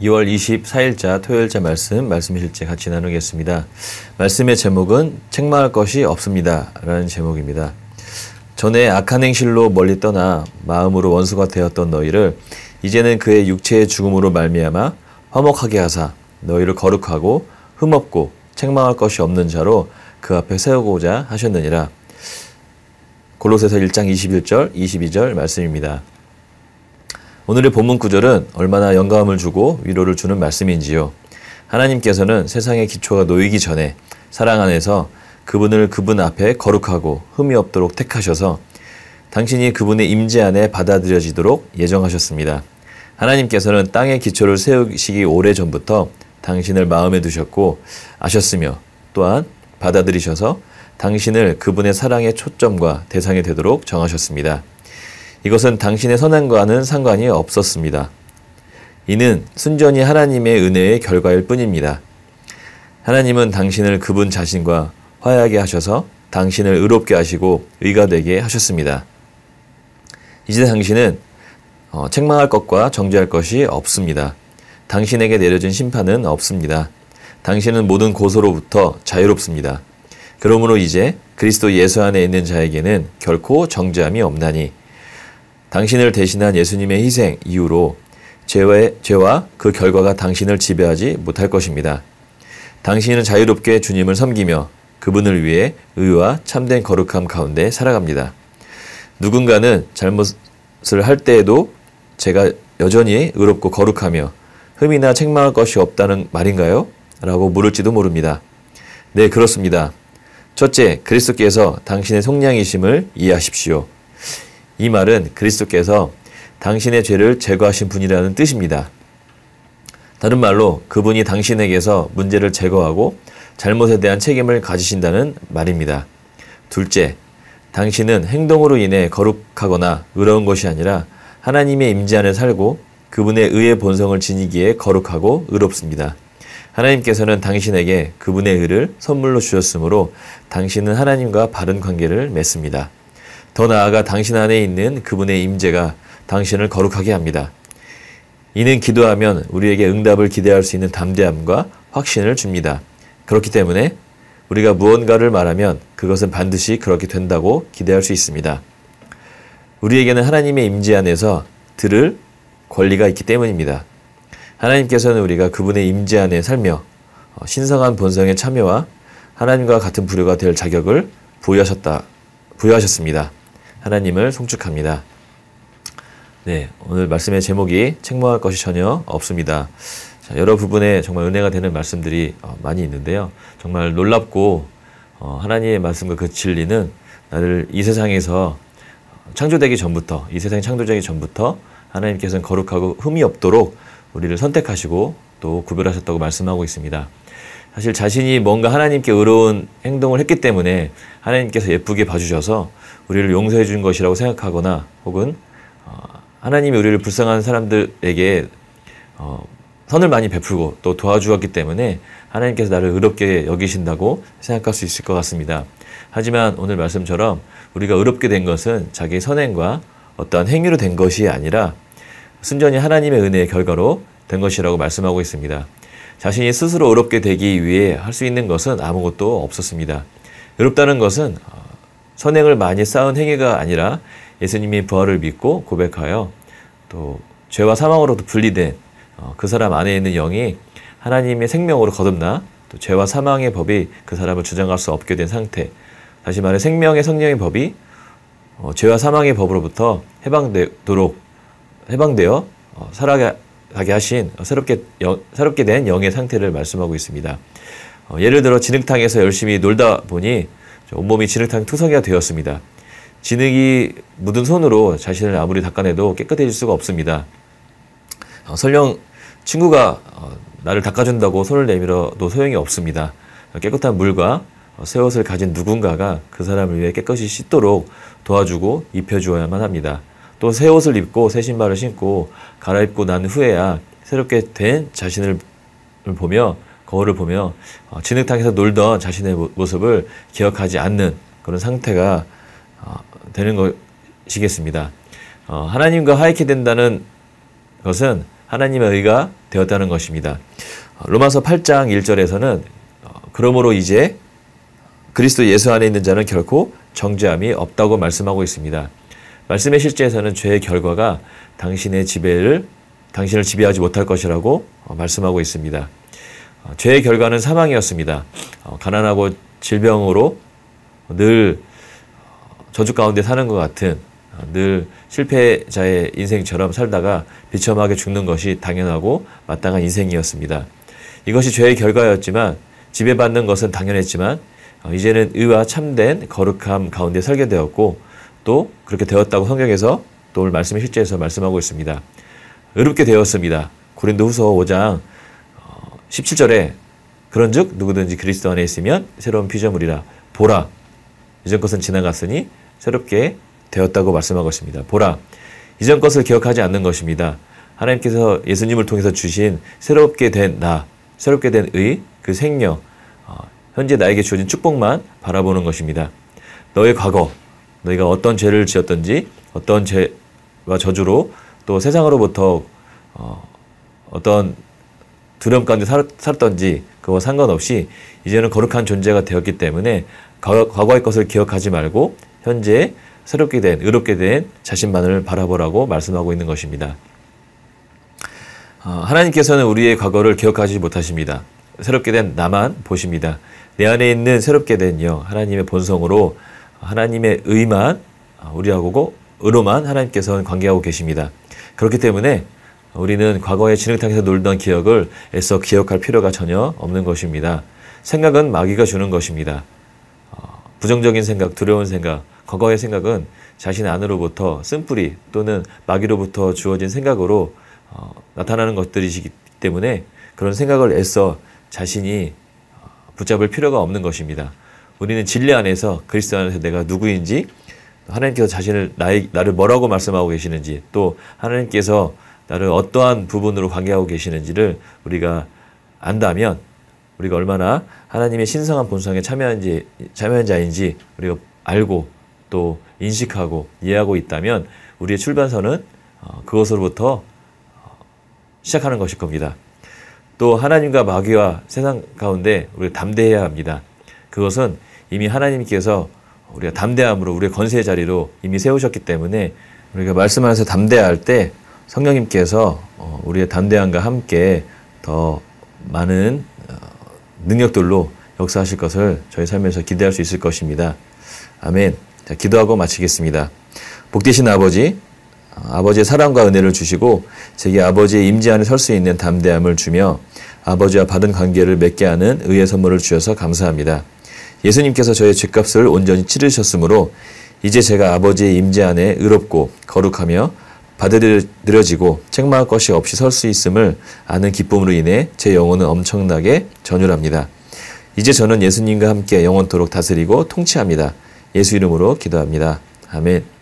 2월 24일자 토요일자 말씀, 말씀 실제 같이 나누겠습니다. 말씀의 제목은 책망할 것이 없습니다. 라는 제목입니다. 전에 악한 행실로 멀리 떠나 마음으로 원수가 되었던 너희를 이제는 그의 육체의 죽음으로 말미암아 화목하게 하사 너희를 거룩하고 흠없고 책망할 것이 없는 자로 그 앞에 세우고자 하셨느니라. 골로새서 1장 21절, 22절 말씀입니다. 오늘의 본문 구절은 얼마나 영감을 주고 위로를 주는 말씀인지요. 하나님께서는 세상의 기초가 놓이기 전에 사랑 안에서 그분을 그분 앞에 거룩하고 흠이 없도록 택하셔서 당신이 그분의 임재 안에 받아들여지도록 예정하셨습니다. 하나님께서는 땅의 기초를 세우시기 오래 전부터 당신을 마음에 두셨고 아셨으며 또한 받아들이셔서 당신을 그분의 사랑의 초점과 대상이 되도록 정하셨습니다. 이것은 당신의 선행과는 상관이 없었습니다. 이는 순전히 하나님의 은혜의 결과일 뿐입니다. 하나님은 당신을 그분 자신과 화해하게 하셔서 당신을 의롭게 하시고 의가 되게 하셨습니다. 이제 당신은 어, 책망할 것과 정죄할 것이 없습니다. 당신에게 내려진 심판은 없습니다. 당신은 모든 고소로부터 자유롭습니다. 그러므로 이제 그리스도 예수 안에 있는 자에게는 결코 정죄함이 없나니 당신을 대신한 예수님의 희생 이후로 죄와, 죄와 그 결과가 당신을 지배하지 못할 것입니다. 당신은 자유롭게 주님을 섬기며 그분을 위해 의와 참된 거룩함 가운데 살아갑니다. 누군가는 잘못을 할 때에도 제가 여전히 의롭고 거룩하며 흠이나 책망할 것이 없다는 말인가요? 라고 물을지도 모릅니다. 네, 그렇습니다. 첫째, 그리스도께서 당신의 속량이심을 이해하십시오. 이 말은 그리스도께서 당신의 죄를 제거하신 분이라는 뜻입니다. 다른 말로 그분이 당신에게서 문제를 제거하고 잘못에 대한 책임을 가지신다는 말입니다. 둘째, 당신은 행동으로 인해 거룩하거나 의로운 것이 아니라 하나님의 임재 안에 살고 그분의 의의 본성을 지니기에 거룩하고 의롭습니다. 하나님께서는 당신에게 그분의 의를 선물로 주셨으므로 당신은 하나님과 바른 관계를 맺습니다. 더 나아가 당신 안에 있는 그분의 임재가 당신을 거룩하게 합니다. 이는 기도하면 우리에게 응답을 기대할 수 있는 담대함과 확신을 줍니다. 그렇기 때문에 우리가 무언가를 말하면 그것은 반드시 그렇게 된다고 기대할 수 있습니다. 우리에게는 하나님의 임재 안에서 들을 권리가 있기 때문입니다. 하나님께서는 우리가 그분의 임재 안에 살며 어, 신성한 본성의 참여와 하나님과 같은 부류가 될 자격을 부여하셨다, 부여하셨습니다. 하나님을 송축합니다. 네, 오늘 말씀의 제목이 책망할 것이 전혀 없습니다. 자, 여러 부분에 정말 은혜가 되는 말씀들이 어, 많이 있는데요. 정말 놀랍고 어, 하나님의 말씀과 그 진리는 나를 이 세상에서 창조되기 전부터 이 세상이 창조되기 전부터 하나님께서는 거룩하고 흠이 없도록 우리를 선택하시고 또 구별하셨다고 말씀하고 있습니다. 사실 자신이 뭔가 하나님께 의로운 행동을 했기 때문에 하나님께서 예쁘게 봐주셔서 우리를 용서해 준 것이라고 생각하거나 혹은 어, 하나님이 우리를 불쌍한 사람들에게 어, 선을 많이 베풀고 또 도와주었기 때문에 하나님께서 나를 의롭게 여기신다고 생각할 수 있을 것 같습니다. 하지만 오늘 말씀처럼 우리가 의롭게 된 것은 자기 선행과 어떠한 행위로 된 것이 아니라 순전히 하나님의 은혜의 결과로 된 것이라고 말씀하고 있습니다. 자신이 스스로 의롭게 되기 위해 할 수 있는 것은 아무것도 없었습니다. 의롭다는 것은 어, 선행을 많이 쌓은 행위가 아니라 예수님이 부활을 믿고 고백하여 또 죄와 사망으로도 분리된 어, 그 사람 안에 있는 영이 하나님의 생명으로 거듭나 또 죄와 사망의 법이 그 사람을 주장할 수 없게 된 상태. 다시 말해 생명의 성령의 법이 어, 죄와 사망의 법으로부터 해방되도록 해방되어 어, 살아가 게 하신 새롭게 영, 새롭게 된 영의 상태를 말씀하고 있습니다. 어, 예를 들어 진흙탕에서 열심히 놀다 보니 온몸이 진흙탕 투성이가 되었습니다. 진흙이 묻은 손으로 자신을 아무리 닦아내도 깨끗해질 수가 없습니다. 어, 설령 친구가 어, 나를 닦아준다고 손을 내밀어도 소용이 없습니다. 깨끗한 물과 어, 새 옷을 가진 누군가가 그 사람을 위해 깨끗이 씻도록 도와주고 입혀주어야만 합니다. 또 새 옷을 입고 새 신발을 신고 갈아입고 난 후에야 새롭게 된 자신을 보며 거울을 보며 어, 진흙탕에서 놀던 자신의 모습을 기억하지 않는 그런 상태가 어, 되는 것이겠습니다. 어, 하나님과 하이게 된다는 것은 하나님의 의가 되었다는 것입니다. 로마서 8장 1절에서는 그러므로 이제 그리스도 예수 안에 있는 자는 결코 정죄함이 없다고 말씀하고 있습니다. 말씀의 실제에서는 죄의 결과가 당신의 지배를 당신을 지배하지 못할 것이라고 어, 말씀하고 있습니다. 어, 죄의 결과는 사망이었습니다. 어, 가난하고 질병으로 늘 저주 가운데 사는 것 같은 늘 실패자의 인생처럼 살다가 비참하게 죽는 것이 당연하고 마땅한 인생이었습니다. 이것이 죄의 결과였지만 지배받는 것은 당연했지만 이제는 의와 참된 거룩함 가운데 살게 되었고 또 그렇게 되었다고 성경에서 또 오늘 말씀의 실제에서 말씀하고 있습니다. 의롭게 되었습니다. 고린도 후서 5장 17절에 그런즉 누구든지 그리스도 안에 있으면 새로운 피조물이라 보라 이전 것은 지나갔으니 새롭게 되었다고 말씀하고 있습니다. 보라 이전 것을 기억하지 않는 것입니다. 하나님께서 예수님을 통해서 주신 새롭게 된 나, 새롭게 된 의, 그 생명, 어, 현재 나에게 주어진 축복만 바라보는 것입니다. 너의 과거, 너희가 어떤 죄를 지었던지, 어떤 죄와 저주로 또 세상으로부터 어, 어떤 두려움 가운데 살, 살았던지 그와 상관없이 이제는 거룩한 존재가 되었기 때문에 과거의 것을 기억하지 말고 현재 새롭게 된 의롭게 된 자신만을 바라보라고 말씀하고 있는 것입니다. 어, 하나님께서는 우리의 과거를 기억하지 못하십니다. 새롭게 된 나만 보십니다. 내 안에 있는 새롭게 된 영, 하나님의 본성으로 하나님의 의만 우리하고 의로만 하나님께서는 관계하고 계십니다. 그렇기 때문에 우리는 과거의 진흙탕에서 놀던 기억을 애써 기억할 필요가 전혀 없는 것입니다. 생각은 마귀가 주는 것입니다. 어, 부정적인 생각, 두려운 생각, 과거의 생각은 자신 안으로부터 쓴뿌리 또는 마귀로부터 주어진 생각으로 어, 나타나는 것들이기 때문에 그런 생각을 애써 자신이 어, 붙잡을 필요가 없는 것입니다. 우리는 진리 안에서 그리스도 안에서 내가 누구인지 하나님께서 자신을 나의, 나를 뭐라고 말씀하고 계시는지 또 하나님께서 나를 어떠한 부분으로 관계하고 계시는지를 우리가 안다면 우리가 얼마나 하나님의 신성한 본성에 참여한지 참여한 자인지 우리가 알고 또 인식하고 이해하고 있다면 우리의 출발선은 어, 그것으로부터 어, 시작하는 것일 겁니다. 또 하나님과 마귀와 세상 가운데 우리가 담대해야 합니다. 그것은 이미 하나님께서 우리가 담대함으로 우리의 권세의 자리로 이미 세우셨기 때문에 우리가 말씀하면서 담대할 때 성령님께서 어, 우리의 담대함과 함께 더 많은 어, 능력들로 역사하실 것을 저희 삶에서 기대할 수 있을 것입니다. 아멘. 자, 기도하고 마치겠습니다. 복되신 아버지, 어, 아버지의 사랑과 은혜를 주시고 제게 아버지의 임재 안에 설 수 있는 담대함을 주며 아버지와 받은 관계를 맺게 하는 의의 선물을 주셔서 감사합니다. 예수님께서 저의 죄값을 온전히 치르셨으므로 이제 제가 아버지의 임재 안에 의롭고 거룩하며 받아들여지고 책망할 것이 없이 설 수 있음을 아는 기쁨으로 인해 제 영혼은 엄청나게 전율합니다. 이제 저는 예수님과 함께 영원토록 다스리고 통치합니다. 예수 이름으로 기도합니다. 아멘.